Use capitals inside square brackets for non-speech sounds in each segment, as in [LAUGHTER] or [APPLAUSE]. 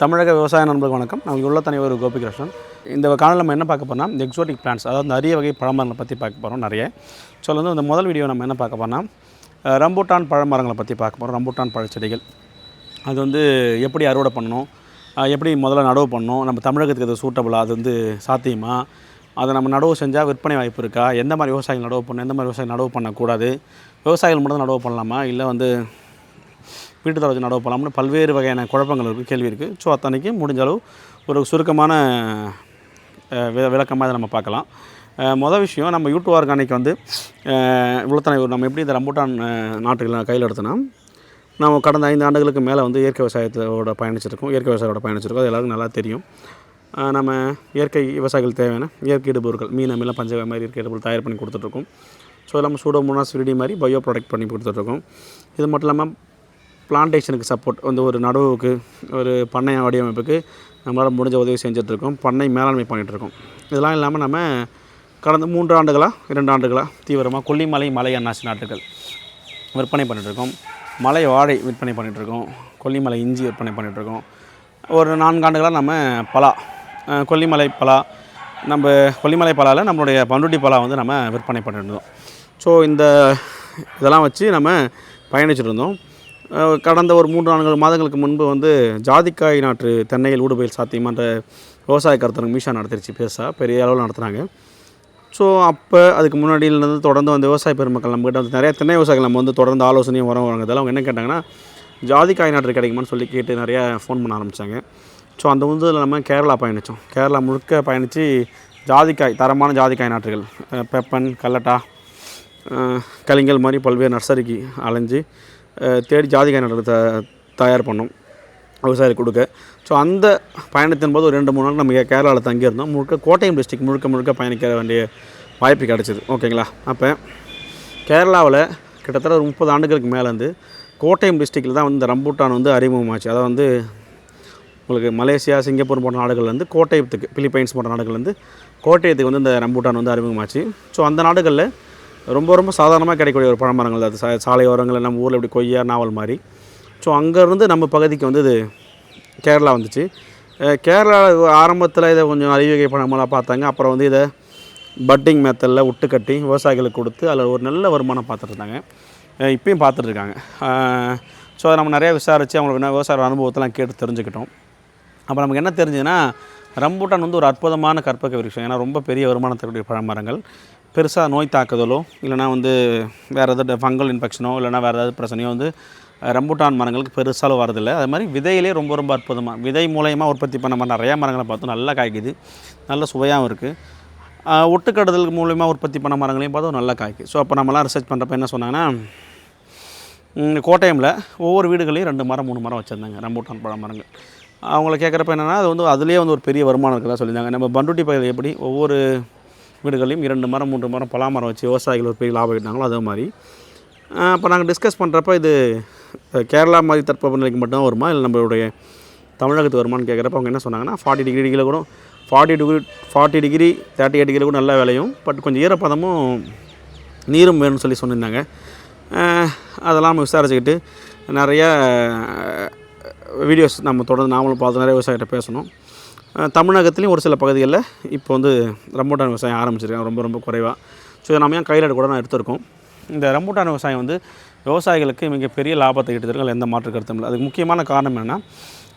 தமிழக விவசாய நண்பர்கள் வணக்கம். நான் உள்ள தனிவர் கோபிகிருஷ்ணன். இந்த காணொலியில் நம்ம என்ன பார்க்க போனால் இந்த எக்ஸோட்டிக் பிளான்ஸ் அதாவது அரிய வகை பழமரங்களை பற்றி பார்க்க போகிறோம் நிறைய. ஸோ வந்து இந்த முதல் வீடியோ நம்ம என்ன பார்க்க போனால் ரம்பூட்டான் பழமரங்களை பற்றி பார்க்க போகிறோம் ரம்பூட்டான் பழச்செடிகள். அது வந்து எப்படி அறுவடை பண்ணணும் எப்படி முதல்ல நடவு பண்ணணும் நம்ம தமிழகத்துக்கு அது சூட்டபுளாக அது வந்து சாத்தியமா அதை நம்ம நடவு செஞ்சால் விற்பனை வாய்ப்பு இருக்கா எந்த மாதிரி விவசாயிகள் நடவு பண்ணணும் எந்த மாதிரி விவசாயிகள் நடவு பண்ணக்கூடாது விவசாயிகள் மட்டும் நடவு பண்ணலாமா இல்லை வந்து வீட்டு தலை வச்சு நடவு போகலாம்னு பல்வேறு வகையான குழப்பங்கள் இருக்குது கேள்வி இருக்குது ஸோ அத்தனைக்கு முடிஞ்ச அளவு ஒரு சுருக்கமான வி விளக்கமாக இதை நம்ம பார்க்கலாம். மொதல் விஷயம் நம்ம யூடியூப் ஆர்கானிக் வந்து இவ்வளோத்தனை ஒரு நம்ம எப்படி இந்த ரம்பூட்டான் நாட்டுகளை கையில் எடுத்தோன்னா நம்ம கடந்த ஐந்து ஆண்டுகளுக்கு மேலே வந்து இயற்கை விவசாயத்தோட பயணிச்சிருக்கோம். இயற்கை விவசாயோட பயணிச்சிருக்கோம். அது எல்லாருக்கும் நல்லா தெரியும். நம்ம இயற்கை விவசாயிகள் தேவையான இயற்கை இடுபொருட்கள் மீன் அமிலம் பஞ்சக மாதிரி இயற்கை இடுபொருள் தயார் பண்ணி கொடுத்துட்ருக்கோம். ஸோ இல்லாமல் சூடோமோனாஸ் விரிடி மாதிரி பயோ ப்ராடக்ட் பண்ணி கொடுத்துட்ருக்கோம். இது மட்டும் இல்லாமல் பிளான்டேஷனுக்கு சப்போர்ட் வந்து ஒரு நடவுக்கு ஒரு பண்ணை வடிவமைப்புக்கு நம்மளால் முடிஞ்ச உதவி செஞ்சிட்ருக்கோம். பண்ணை மேலாண்மை பண்ணிகிட்ருக்கோம் இதெல்லாம் இல்லாமல் நம்ம கடந்த மூன்று ஆண்டுகளாக இரண்டு ஆண்டுகளாக தீவிரமாக கொல்லிமலை மலை அன்னாசி நாட்டுகள் விற்பனை பண்ணிகிட்ருக்கோம் மலை வாழை விற்பனை பண்ணிகிட்ருக்கோம் கொல்லிமலை இஞ்சி விற்பனை பண்ணிகிட்ருக்கோம் ஒரு நான்கு ஆண்டுகளாக நம்ம பலா கொல்லிமலை பலா நம்ம கொல்லிமலை பலாவில் நம்மளுடைய பண்ருட்டி பலா வந்து நம்ம விற்பனை பண்ணிட்டு இருந்தோம் ஸோ இந்த இதெல்லாம் வச்சு நம்ம பயணிச்சுட்டு இருந்தோம் கடந்த ஒரு மூன்று நான்கு மாதங்களுக்கு முன்பு வந்து ஜாதிக்காய் நாற்று தென்னையில் ஊடுபயில் சாத்தியமான்ற விவசாய கருத்தரங்கு மீஷா நடத்திருச்சு பெருசாக பெரிய அளவில் நடத்துனாங்க. ஸோ அப்போ அதுக்கு முன்னாடியிலேருந்து தொடர்ந்து வந்து விவசாய பெருமக்கள் நம்மகிட்ட வந்து நிறைய தென்னை விவசாயிகள் நம்ம வந்து தொடர்ந்து ஆலோசனையும் வர வழங்குறதால அவங்க என்ன கேட்டாங்கன்னா ஜாதிக்காய் நாற்று கிடைக்குமான்னு சொல்லி கேட்டு நிறைய ஃபோன் பண்ண ஆரம்பித்தாங்க ஸோ அந்த வந்து நம்ம கேரளா பயணித்தோம் கேரளா முழுக்க பயணித்து ஜாதிக்காய் தரமான ஜாதிக்காய் நாற்றுகள் பெப்பன் கல்லட்டா கலிங்கல் மாதிரி பல்வேறு நர்சரிக்கு அலைஞ்சு தேடி ஜாதிக்காய் நடுறது த தயார் பண்ணோம். விவசாயிகளுக்கு கொடுக்க. ஸோ அந்த பயணத்தின் போது ஒரு ரெண்டு மூணு நாள் நம்ம கேரளாவில் தங்கியிருந்தோம். முழுக்க கோட்டயம் டிஸ்ட்ரிக் முழுக்க முழுக்க பயணிக்க வேண்டிய வாய்ப்பு கிடச்சிது. ஓகேங்களா அப்போ கேரளாவில் கிட்டத்தட்ட ஒரு முப்பது ஆண்டுகளுக்கு மேலே வந்து கோட்டயம் டிஸ்ட்ரிக்டில் தான் வந்து இந்த ரம்பூட்டான் வந்து அறிமுகமாச்சு. அதாவது வந்து உங்களுக்கு மலேசியா சிங்கப்பூர் போன்ற நாடுகள் வந்து கோட்டயத்துக்கு பிலிப்பைன்ஸ் போன்ற நாடுகள் வந்து கோட்டயத்துக்கு வந்து இந்த ரம்பூட்டான் வந்து அறிமுகமாச்சு. ஸோ அந்த நாடுகளில் ரொம்ப ரொம்ப சாதாரணமாக கிடைக்கக்கூடிய ஒரு பழமரங்கள் அது சா- சாலை ஓரங்களில் நம்ம ஊரில் இப்படி கொய்யா நாவல் மாதிரி. ஸோ அங்கேருந்து நம்ம பகுதிக்கு வந்து இது கேரளா வந்துச்சு. கேரளா ஆரம்பத்தில் இதை கொஞ்சம் அறிவிகை பழமெல்லாம் பார்த்தாங்க. அப்புறம் வந்து இதை பட்டிங் மெத்தடில் விட்டு கட்டி விவசாயிகளுக்கு கொடுத்து அதில் ஒரு நல்ல வருமானம் பார்த்துட்ருந்தாங்க இப்பயும் பார்த்துட்ருக்காங்க ஸோ அதை நம்ம நிறைய விசாரித்து அவங்களுக்கு என்ன விவசாய அனுபவத்தெல்லாம் கேட்டு தெரிஞ்சுக்கிட்டோம். அப்போ நமக்கு என்ன தெரிஞ்சதுன்னா ரம்பூட்டான் வந்து ஒரு அற்புதமான கற்பக விருட்சம். ஏன்னா ரொம்ப பெரிய வருமானம் தரக்கூடிய பழமரங்கள். பெருசாக நோய் தாக்குதலோ இல்லைனா வந்து வேறு ஏதாவது ஃபங்கல் இன்ஃபெக்ஷனோ இல்லைனா வேறு ஏதாவது பிரச்சனையோ வந்து ரம்பூட்டான் மரங்களுக்கு பெருசாலும் வரதில்லை அது மாதிரி விதையிலே ரொம்ப ரொம்ப அற்புதமாக விதை மூலயமா உற்பத்தி பண்ண மாதிரி நிறையா மரங்களை பார்த்தோம் நல்லா காய்க்குது. நல்ல சுவையாகவும் இருக்குது ஒட்டுக்கடுதல் மூலயமா உற்பத்தி பண்ண மரங்களையும் பார்த்தோம் நல்லா காய்க்கு. ஸோ அப்போ நம்மலாம் ரிசர்ச் பண்ணுறப்ப என்ன சொன்னாங்கன்னா கோட்டையமில் கோட்டயமில் ஒவ்வொரு வீடுகளையும் ரெண்டு மரம் மூணு மரம் வச்சுருந்தாங்க ரம்பூட்டான் பழ மரங்கள். அவங்கள கேட்குறப்ப என்னென்னா அது வந்து அதுலேயே வந்து ஒரு பெரிய வருமானம் இருக்கிறதா சொல்லியிருந்தாங்க. நம்ம பண்டுட்டி பகுதியில் எப்படி ஒவ்வொரு வீடுகளையும் இரண்டு மரம் மூன்று மரம் பலா மரம் வச்சு விவசாயிகள் ஒரு பெரிய லாபம் கிட்டாங்களோ அதே மாதிரி. இப்போ நாங்கள் டிஸ்கஸ் பண்ணுறப்ப இது கேரளா மாதிரி தட்பவெப்பநிலைக்கு மட்டும்தான் வருமா? இல்லை நம்மளுடைய தமிழகத்துக்கு வருமானு கேட்குறப்ப அவங்க என்ன சொன்னாங்கன்னா ஃபார்ட்டி டிகிரி கூட forty degree forty degree thirty eight degree கூட நல்லா விளையும் பட் கொஞ்சம் ஈரப்பதமும் நீரும் வேணும்னு சொல்லி சொல்லியிருந்தாங்க அதெல்லாம் விசாரிச்சுக்கிட்டு நிறைய வீடியோஸ் நம்ம தொடர்ந்து நாமளும் பார்த்து நிறைய விவசாயிகிட்ட பேசணும். தமிழகத்துலேயும் ஒரு சில பகுதிகளில் இப்போ வந்து ரம்பூட்டான் விவசாயம் ஆரம்பிச்சிருக்காங்க ரொம்ப ரொம்ப குறைவாக ஸோ இதை நம்ம ஏன் கையில் கூட நான் எடுத்திருக்கோம். இந்த ரம்பூட்டான் விவசாயம் வந்து விவசாயிகளுக்கு மிகப்பெரிய லாபத்தை ஈட்டுதற்கு எந்த மாற்று கருத்தும் இல்லை. அதுக்கு முக்கியமான காரணம் என்னென்னா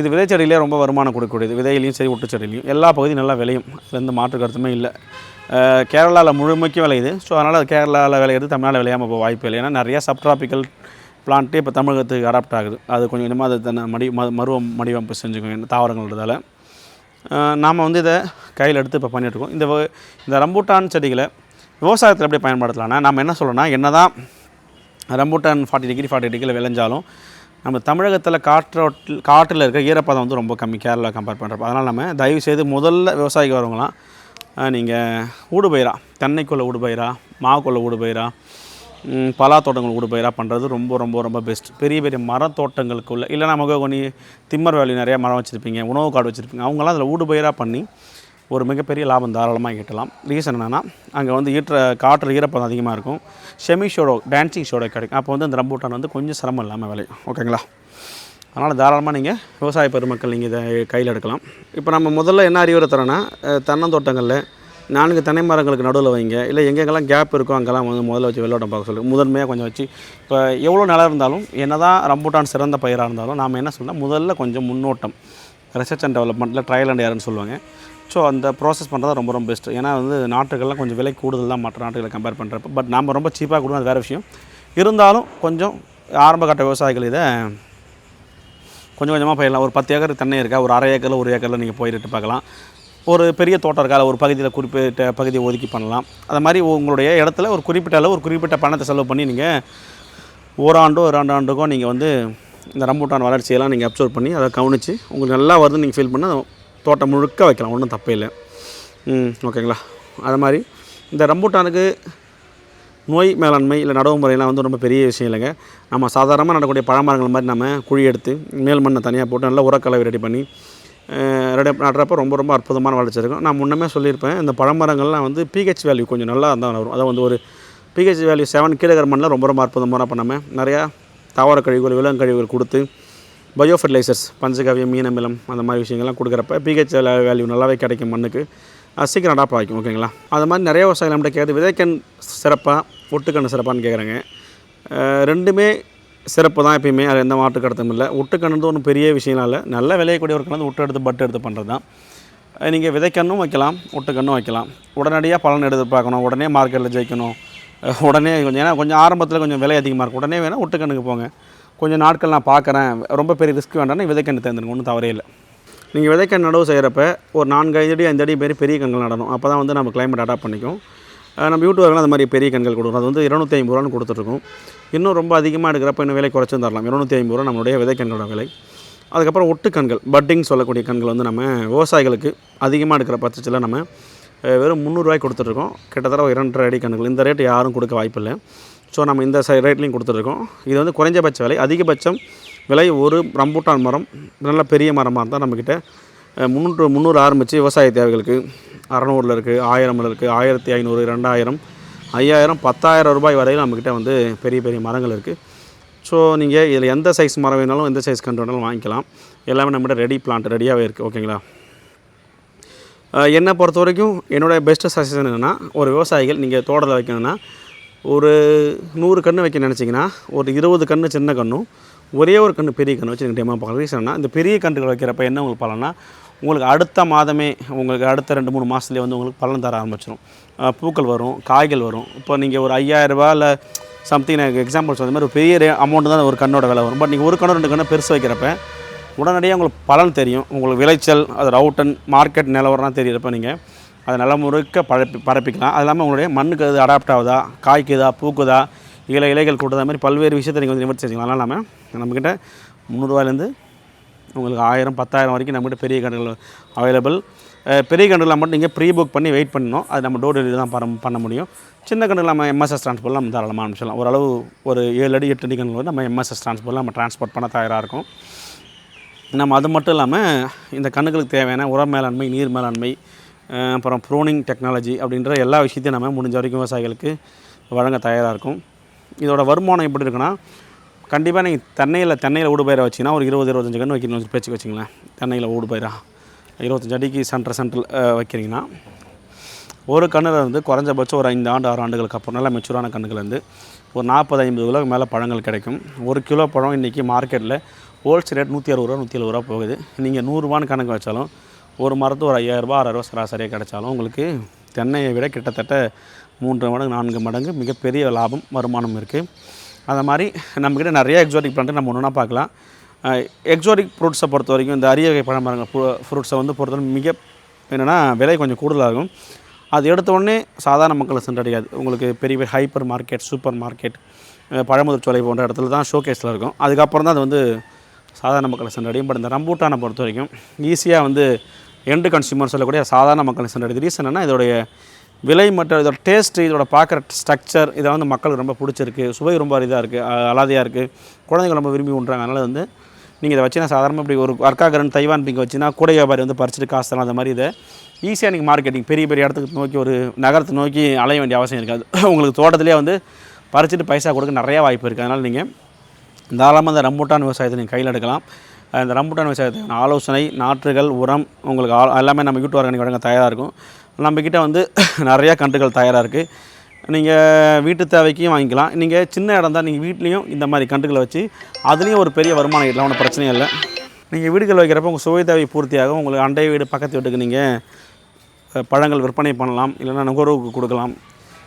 இது விதைச்செடியிலே ரொம்ப வருமானம் கொடுக்கக்கூடியது. விதையிலையும் சரி ஒட்டுச்செடியிலையும் எல்லா பகுதியும் நல்லா விளையும். எந்த மாற்று கருத்துமே இல்லை. கேரளாவில் முழுமைக்கும் விளையுது. ஸோ அதனால் அது கேரளாவில் விளையிறது தமிழ்நாடு விளையாமல் போக வாய்ப்பு இல்லை. ஏன்னா நிறையா சப்ட்ராபிக்கல் பிளான்ட்டு இப்போ தமிழகத்துக்கு அடாப்ட் ஆகுது. அது கொஞ்சம் கொஞ்சமாக அது தன்னை மடி ம மருவ மடிவமைப்பு செஞ்சுக்கோங்க. தாவரங்கள்ன்றதால. நாம் வந்து இதை கையில் எடுத்து இப்போ பண்ணிகிட்ருக்கோம் இந்த இந்த ரம்பூட்டான் செடிகளை விவசாயத்தில் எப்படி பயன்படுத்தலாம்னா நம்ம என்ன சொல்லணும்னா என்ன தான் ரம்பூட்டான் ஃபார்ட்டி டிகிரி ஃபார்ட்டி டிகிரியில் விளைஞ்சாலும் நம்ம தமிழகத்தில் காற்றோட்டில் காற்றில் இருக்க ஈரப்பதம் வந்து ரொம்ப கம்மி. கேரளா கம்பேர் பண்ணுறப்ப அதனால் நம்ம தயவு செய்து முதல்ல விவசாயிக்கு வரவங்களாம் நீங்கள் ஊடுபயிரா தென்னைக்குள்ள ஊடுபயிரா மாவுக்குள்ள ஊடுபயிரா பலாத்தோட்டங்கள் பலா தோட்டங்கள் பண்ணுறது ரொம்ப ரொம்ப ரொம்ப பெஸ்ட் பெரிய பெரிய மரத்தோட்டங்களுக்குள்ள இல்லைனா கொஞ்சம் திம்மர் வேலி நிறையா மரம் வச்சுருப்பீங்க உணவு காடு வச்சுருப்பீங்க அவங்களாம் அதில் ஊடுபயிராக பண்ணி ஒரு மிகப்பெரிய லாபம் தாராளமாக ஈட்டலாம். ரீசன் என்னென்னா அங்கே வந்து ஈட்டுற காற்று ஈரப்பதம் அதிகமாக இருக்கும். ஷெமி ஷோடோ டான்சிங் ஷோடோ கிடைக்கும். அப்போ வந்து அந்த ரம்பூட்டான் வந்து கொஞ்சம் சிரமம் இல்லாமல் விளையும். ஓகேங்களா அதனால் தாராளமாக நீங்கள் விவசாய பெருமக்கள் நீங்கள் இதை கையில் எடுக்கலாம். இப்போ நம்ம முதல்ல என்ன அறிவுரை தரோன்னா தென்னந்தோட்டங்களில் நான்கு தென்னை மரங்களுக்கு நடுவில் வைங்க. இல்லை எங்கெங்கெல்லாம் கேப் இருக்கோ அங்கெல்லாம் வந்து முதல்ல வச்சு வெள்ளோட்டம் பார்க்க சொல்லி முதன்மையாக கொஞ்சம் வச்சு இப்போ எவ்வளோ நிலம் இருந்தாலும் என்ன தான் ரம்பூட்டான் சிறந்த பயிராக இருந்தாலும் நாம் என்ன சொல்லணும் முதல்ல கொஞ்சம் முன்னோட்டம். ரிசர்ச் அண்ட் டெவலப்மெண்ட்டில் ட்ரையல் அண்ட் ஏர்னு சொல்லுவாங்க. ஸோ அந்த ப்ராசஸ் பண்ணுறது ரொம்ப ரொம்ப பெஸ்ட்டு ஏன்னா வந்து நாட்டுகள்லாம் கொஞ்சம் விலை கூடுதல் தான் மற்ற நாட்டுகளை கம்பேர் பண்ணுறப்ப பட் நாம் ரொம்ப சீப்பாக கொடுக்கும் அது வேறு விஷயம். இருந்தாலும் கொஞ்சம் ஆரம்ப கட்ட விவசாயிகள் இதை கொஞ்சம் கொஞ்சமாக பயிரலாம். ஒரு பத்து ஏக்கர் தென்னை இருக்கா? ஒரு அரை ஏக்கரில் ஒரு ஏக்கரில் நீங்கள் போயிட்டு பார்க்கலாம். ஒரு பெரிய தோட்டம் இருக்காது ஒரு பகுதியில் குறிப்பிட்ட பகுதியை ஒதுக்கி பண்ணலாம். அது மாதிரி உங்களுடைய இடத்துல ஒரு குறிப்பிட்ட அளவு ஒரு குறிப்பிட்ட பணத்தை செலவு பண்ணி நீங்கள் ஓராண்டோ ரெண்டு ஆண்டுக்கோ நீங்கள் வந்து இந்த ரம்பூட்டான் வளர்ச்சியெல்லாம் நீங்கள் அப்சர்வ் பண்ணி அதை கவனித்து உங்களுக்கு நல்லா வருதுன்னு நீங்கள் ஃபீல் பண்ண தோட்டம் முழுக்க வைக்கலாம் ஒன்றும் தப்பே இல்லை. ம் ஓகேங்களா? அது மாதிரி இந்த ரம்பூட்டானுக்கு நோய் மேலாண்மை இல்லை நடவு முறையெல்லாம் வந்து ரொம்ப பெரிய விஷயம் இல்லைங்க. நம்ம சாதாரணமாக நடக்கக்கூடிய பழமரங்கள் மாதிரி நம்ம குழி எடுத்து மேல் மண்ணை தனியாக போட்டு நல்லா உரக்கலவை ரெடி பண்ணி ரெடி நடுறப்ப ரொம்ப ரொம்ப அற்புதமான வளர்ச்சி இருக்கும். நான் முன்னமே சொல்லியிருப்பேன் இந்த பழமரங்கள்லாம் வந்து பிஹெச் வேல்யூ கொஞ்சம் நல்லா இருந்தால் வரும். அதை வந்து ஒரு பிஹெச் வேல்யூ செவன் கீழகர் மண்ணில் ரொம்ப ரொம்ப அற்புதமான இப்போ நம்ம நிறையா தாவர கழிவுகள் விலங்கு கழிவுகள் கொடுத்து பயோ ஃபெர்டிலைசர்ஸ் பஞ்சகவியம் மீனமிலம் அந்த மாதிரி விஷயங்கள்லாம் கொடுக்குறப்ப பிஹெச் வேல்யூ நல்லாவே கிடைக்கும் மண்ணுக்கு. சீக்கிரம் அடாப்ட் ஆகிக்கும் ஓகேங்களா? அது மாதிரி நிறைய விவசாயிகள் நம்மகிட்ட கேட்குறது விதைக்கண் சிறப்பாக ஒட்டுக்கண் சிறப்பான்னு கேட்குறாங்க ரெண்டுமே சிறப்பு தான் எப்பயுமே அது எந்த மாட்டு கடத்தும் இல்லை. ஒட்டுக்கண்ணு ஒன்றும் பெரிய விஷயம்லாம் இல்லை. நல்ல விளையக்கூடிய ஒரு கணந்து ஒட்டு எடுத்து பட்டு எடுத்து பண்ணுறது தான். நீங்கள் விதைக்கண்ணும் வைக்கலாம் ஒட்டுக்கண்ணும் வைக்கலாம். உடனடியாக பலன் எடுத்து பார்க்கணும் உடனே மார்க்கெட்டில் ஜெயிக்கணும். உடனே கொஞ்சம் ஏன்னா கொஞ்சம் ஆரம்பத்தில் கொஞ்சம் விலை அதிகமாக இருக்கும். உடனே வேணால் ஒட்டுக்கண்ணுக்கு போங்க. கொஞ்சம் நாட்கள் நான் பார்க்குறேன். ரொம்ப பெரிய ரிஸ்க் வேண்டாம்னா விதைக்கண்ணு தேர்ந்துருங்க ஒன்றும் தவறே இல்லை. நீங்கள் விதைக்கண் நடவு செய்கிறப்ப ஒரு நான்கு ஐந்து அடி ஐந்து அடி பெரிய பெரிய கண்கள் நடணும். அப்போ தான் வந்து நம்ம கிளைமேட் அடாப்ட் பண்ணிக்கும். நம்ம யூடியூபர்லாம் அந்த மாதிரி பெரிய கண்கள் கொடுக்குறோம் அது வந்து இரநூத்தி ஐம்பது ரூபான்னு கொடுத்துட்ருக்கோம். இன்னும் ரொம்ப அதிகமாக எடுக்கிறப்ப இன்னும் விலை குறைச்சும் தரலாம். இரநூத்தி ஐம்பது ரூபா நம்மளுடைய விதைக்கண்களோட விலை. அதுக்கப்புறம் ஒட்டுக்கண்கள் பட்டிங் சொல்லக்கூடிய கண்கள் வந்து நம்ம விவசாயிகளுக்கு அதிகமாக எடுக்கிற பட்சத்தில் நம்ம வெறும் முந்நூறுரூவாய்க்கு கொடுத்துட்ருக்கோம். கிட்டத்தட்ட ஒரு இரண்டரை அடி கண்கள். இந்த ரேட்டு யாரும் கொடுக்க வாய்ப்பில்லை. ஸோ நம்ம இந்த சை ரேட்லேயும் கொடுத்துட்ருக்கோம். இது வந்து குறைஞ்சபட்ச விலை. அதிகபட்சம் விலை ஒரு ரம்பூட்டான் மரம் நல்ல பெரிய மரமாக இருந்தால் நம்மக்கிட்ட முந்நூற்று முந்நூறு ஆரம்பித்து விவசாய தேவைகளுக்கு அறநூறில் இருக்குது ஆயிரமில் இருக்குது ஆயிரத்தி ஐநூறு ரெண்டாயிரம் ஐயாயிரம் பத்தாயிரம் ரூபாய் வரையில் நம்மக்கிட்ட வந்து பெரிய பெரிய மரங்கள் இருக்குது ஸோ நீங்கள் இதில் எந்த சைஸ் மரம் வேணாலும் எந்த சைஸ் கன்று வேணாலும் வாங்கிக்கலாம். எல்லாமே நம்மகிட்ட ரெடி பிளான்ட் ரெடியாகவே இருக்குது ஓகேங்களா என்னை பொறுத்த வரைக்கும் என்னோடய பெஸ்ட்டு சஜஷன் என்னென்னா ஒரு விவசாயிகள் நீங்கள் தோட்டத்தில் வைக்கணும்னா ஒரு நூறு கன்று வைக்க நினச்சிங்கன்னா ஒரு இருபது கன்று சின்ன கன்றும் ஒரே ஒரு கன்று பெரிய கன்று வச்சு நீங்கள் டெமோ பார்க்கலாம் ரீசன்னா இந்த பெரிய கன்றுகள் வைக்கிறப்ப என்ன உங்களுக்கு பலன்னா உங்களுக்கு அடுத்த மாதமே உங்களுக்கு அடுத்த ரெண்டு மூணு மாதத்துலேயே வந்து உங்களுக்கு பலன் தர ஆரம்பிச்சிடும் பூக்கள் வரும் காய்கள் வரும். இப்போ நீங்கள் ஒரு ஐயாயிரரூபா இல்லை சம்திங் எனக்கு எக்ஸாம்பிள் சொன்ன மாதிரி ஒரு பெரிய அமௌண்ட் தான் ஒரு கண்ணோட விலை வரும். பட் நீங்கள் ஒரு கண்ணு ரெண்டு கண்ணு பெருசு வைக்கிறப்ப உடனடியாக உங்களுக்கு பலன் தெரியும். உங்களுக்கு விளைச்சல் அது ரவுட்டன் மார்க்கெட் நிலவரம்லாம் தெரியிறப்ப நீங்கள் அதை நல்ல முழுக்க பரப்பி பரப்பிக்கலாம். அது இல்லாமல் உங்களுடைய மண்ணுக்கு அது அடாப்ட் ஆகுதா காய்க்குதா பூக்குதா இலை இலைகள் கூட்டுதா மாதிரி பல்வேறு விஷயத்தை நீங்கள் வந்து நிவர்த்தி செஞ்சுக்கலாம். அதனால் நம்ம நம்மக்கிட்ட முந்நூறுவாயிலேருந்து உங்களுக்கு ஆயிரம் பத்தாயிரம் வரைக்கும் நம்மகிட்ட பெரிய கன்றுகள் அவைலபிள் பெரிய கன்றுலாம் மட்டும் நீங்கள் ப்ரீ புக் பண்ணி வெயிட் பண்ணணும். அது நம்ம டோர் டெலிவரி தான் பண்ண பண்ண முடியும். சின்ன கன்றுகள் நம்ம எம்எஸ்எஸ் ட்ரான்ஸ்போர்ட்டில் நம்ம தாராளமாக அனுப்பிச்சிடலாம். ஓரளவு ஒரு ஏழு அடி எட்டு அடி கன்று வந்து நம்ம எம்எஸ்எஸ் ட்ரான்ஸ்போர்ட்டில் நம்ம ட்ரான்ஸ்போர்ட் பண்ண தயாராக இருக்கும். நம்ம அது மட்டும் இல்லாமல் இந்த கண்ணுகளுக்கு தேவையான உர மேலாண்மை நீர் மேலாண்மை அப்புறம் ப்ரோனிங் டெக்னாலஜி அப்படின்ற எல்லா விஷயத்தையும் நம்ம முடிஞ்ச வரைக்கும் விவசாயிகளுக்கு வழங்க தயாராக இருக்கும். இதோட வருமானம் எப்படி இருக்குன்னா கண்டிப்பாக நீங்கள் தென்னையில் தென்னையில் ஊடு பயிரை வச்சிங்கன்னா ஒரு இருபது இருபத்தஞ்சு கன்று வைக்கணும். பேச்சு வச்சிங்களேன். தென்னையில் ஊடு பயிரா? இருபத்தஞ்சு அடிக்கு சென்டர் சென்டர் வைக்கிறீங்கன்னா ஒரு கண்ணில் இருந்து குறைஞ்சபட்சம் ஒரு ஐந்து ஆண்டு ஆறு ஆண்டுகளுக்கு அப்புறம் நல்லா மெச்சூரான கண்ணுலேருந்து ஒரு நாற்பது ஐம்பது கிலோக்கு மேலே பழங்கள் கிடைக்கும். ஒரு கிலோ பழம் இன்றைக்கி மார்க்கெட்டில் ஹோல்சேல் ரேட் நூற்றி அறுபது ரூபா நூற்றி எழுபது ரூபா போகுது. நீங்கள் நூறுரூவான்னு கணக்கு வச்சாலும் ஒரு மரத்து ஒரு ஐயாயிரரூபா ஆறாயிரரூபா சராசரியாக கிடைச்சாலும் உங்களுக்கு தென்னையை விட கிட்டத்தட்ட மூன்று மடங்கு நான்கு மடங்கு மிகப்பெரிய லாபம் வருமானம் இருக்குது அந்த மாதிரி நம்மக்கிட்ட நிறைய எக்ஸாட்டிக் பிளான்ட்டு நம்ம ஒன்றுனா பார்க்கலாம். எக்ஸாட்டிக் ஃப்ரூட்ஸை பொறுத்த வரைக்கும் இந்த அரிய வகை பழமரங்கள் ஃப்ரூட்ஸை வந்து பொறுத்தவரை மிக என்னென்னா விலை கொஞ்சம் கூடுதலாக இருக்கும் அது எடுத்தோடனே சாதாரண மக்களை சென்றடையாது உங்களுக்கு பெரிய பெரிய ஹைப்பர் மார்க்கெட் சூப்பர் மார்க்கெட் அஹ் பழமுதிர் சோலை போன்ற இடத்துல தான் ஷோகேஸில் இருக்கும். அதுக்கப்புறம் தான் அது வந்து சாதாரண மக்களை சென்றடையும் பட் இந்த ரம்பூட்டானை பொறுத்த வரைக்கும் ஈஸியாக வந்து எண்டு கன்சியூமர் சொல்லக்கூடிய சாதாரண மக்களை சென்றடையுது ரீசன் என்ன இதோடைய விலை மற்றும் இதோட டேஸ்ட் இதோட பார்க்குற ஸ்ட்ரக்சர் இதை வந்து மக்களுக்கு ரொம்ப பிடிச்சிருக்கு. சுவை ரொம்ப இதாக இருக்குது அலாதையாக இருக்குது குழந்தைங்க ரொம்ப விரும்பி உண்றாங்க அதனால் வந்து நீங்கள் இதை வச்சுனா சாதாரணமாக இப்படி ஒரு வர்க்காகரன் தைவான் பிங்க வச்சுன்னா கூட வியாபாரி வந்து பறிச்சுட்டு காசு தரலாம். அந்த மாதிரி இதை ஈஸியாக நீங்கள் மார்க்கெட்டிங் பெரிய பெரிய இடத்துக்கு நோக்கி ஒரு நகரத்தை நோக்கி அலைய வேண்டிய அவசியம் இருக்காது. [LAUGHS] உங்களுக்கு தோட்டத்திலே வந்து பறிச்சுட்டு பைசா கொடுக்க நிறையா வாய்ப்பு இருக்குது அதனால் நீங்கள் தாராளமாக அந்த ரம்பூட்டான் விவசாயத்தை நீங்கள் கையில் எடுக்கலாம். அந்த இந்த ரம்பூட்டான் விவசாயத்துக்கான ஆலோசனை நாற்றுகள் உரம் உங்களுக்கு ஆ- எல்லாமே நம்ம யூடியூப் ஆர்கானிக் வழங்க தயாராக இருக்கும். நம்மக்கிட்ட வந்து [LAUGHS] நிறையா கன்றுகள் தயாராக இருக்குது நீங்கள் வீட்டு தேவைக்கும் வாங்கிக்கலாம். நீங்கள் சின்ன இடம் தான் நீங்கள் வீட்லேயும் இந்த மாதிரி கன்றுகளை வச்சு அதுலேயும் ஒரு பெரிய வருமானம் ஈட்டலாம் ஒன்றும் பிரச்சனையும் இல்லை. நீங்கள் வீடுகள் வைக்கிறப்ப உங்கள் சுவை தேவை பூர்த்தியாகும். உங்களுக்கு அண்டை வீடு பக்கத்து வீட்டுக்கு நீங்கள் பழங்கள் விற்பனை பண்ணலாம் இல்லைன்னா நுகர்வுக்கு கொடுக்கலாம்.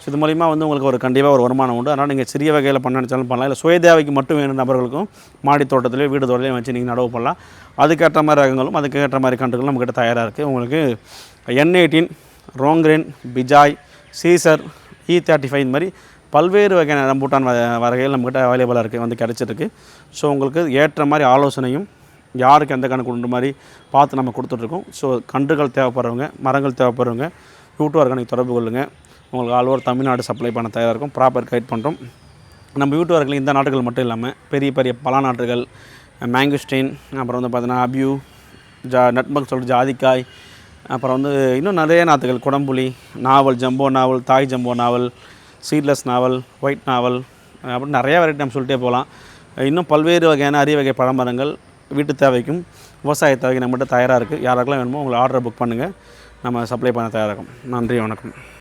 ஸோ இது மூலிமா வந்து உங்களுக்கு ஒரு கண்டிப்பாக ஒரு வருமானம் உண்டு. அதனால் நீங்கள் சிறிய வகையில் பண்ண நினச்சாலும் பண்ணலாம். இல்லை சுய தேவைக்கு மட்டும் வேணும் நபர்களுக்கும் மாடி தோட்டத்திலே வீடு தோட்டத்திலையும் வச்சு நீங்கள் நடவு பண்ணலாம். அதுக்கேற்ற மாதிரி ரகங்களும் அதுக்கேற்ற மாதிரி கன்றுகளும் நம்மக்கிட்ட தயாராக இருக்குது உங்களுக்கு என் எயிட்டீன் ரோங்க்ரேன் பிஜாய் சீசர் இ தேர்ட்டி ஃபைவ் இந்த மாதிரி பல்வேறு வகையான ரம்பூட்டான் வ வகைகள் நம்மக்கிட்ட அவைலபிளாக இருக்குது வந்து கிடச்சிருக்கு. ஸோ உங்களுக்கு ஏற்ற மாதிரி ஆலோசனையும் யாருக்கு எந்த கணக்கு கொண்டு மாதிரி பார்த்து நம்ம கொடுத்துட்ருக்கோம். ஸோ கன்றுகள் தேவைப்படுறவங்க மரங்கள் தேவைப்படுறவங்க யூடியூப் ஆர்கானிக் தொடர்பு கொள்ளுங்கள் உங்களுக்கு ஆல் ஓவர் தமிழ்நாடு சப்ளை பண்ண தயாராக இருக்கும் ப்ராப்பர் கைட் பண்ணுறோம் நம்ம யூடியூப் இந்த நாட்டுகள் மட்டும் இல்லாமல் பெரிய பெரிய பல நாட்டுகள் மேங்குஸ்டெயின் அப்புறம் வந்து பார்த்தீங்கன்னா அபியூ ஜா நட்மக் சொல்லிட்டு ஜாதிக்காய் அப்புறம் வந்து இன்னும் நிறைய நாற்றுகள் குடம்புலி நாவல் ஜம்போ நாவல் தாய் ஜம்போ நாவல் சீட்லெஸ் நாவல் ஒயிட் நாவல் அப்படின்னு நிறையா வெரைட்டி நம்ம சொல்லிட்டே போகலாம். இன்னும் பல்வேறு வகையான அரிய வகை பழமரங்கள் வீட்டு தேவைக்கும் விவசாய தேவைக்கு நம்மகிட்ட தயாராக இருக்குது யாருக்கெல்லாம் வேணுமோ உங்களை ஆர்டர் புக் பண்ணுங்கள் நம்ம சப்ளை பண்ண தயாராகும். நன்றி வணக்கம்.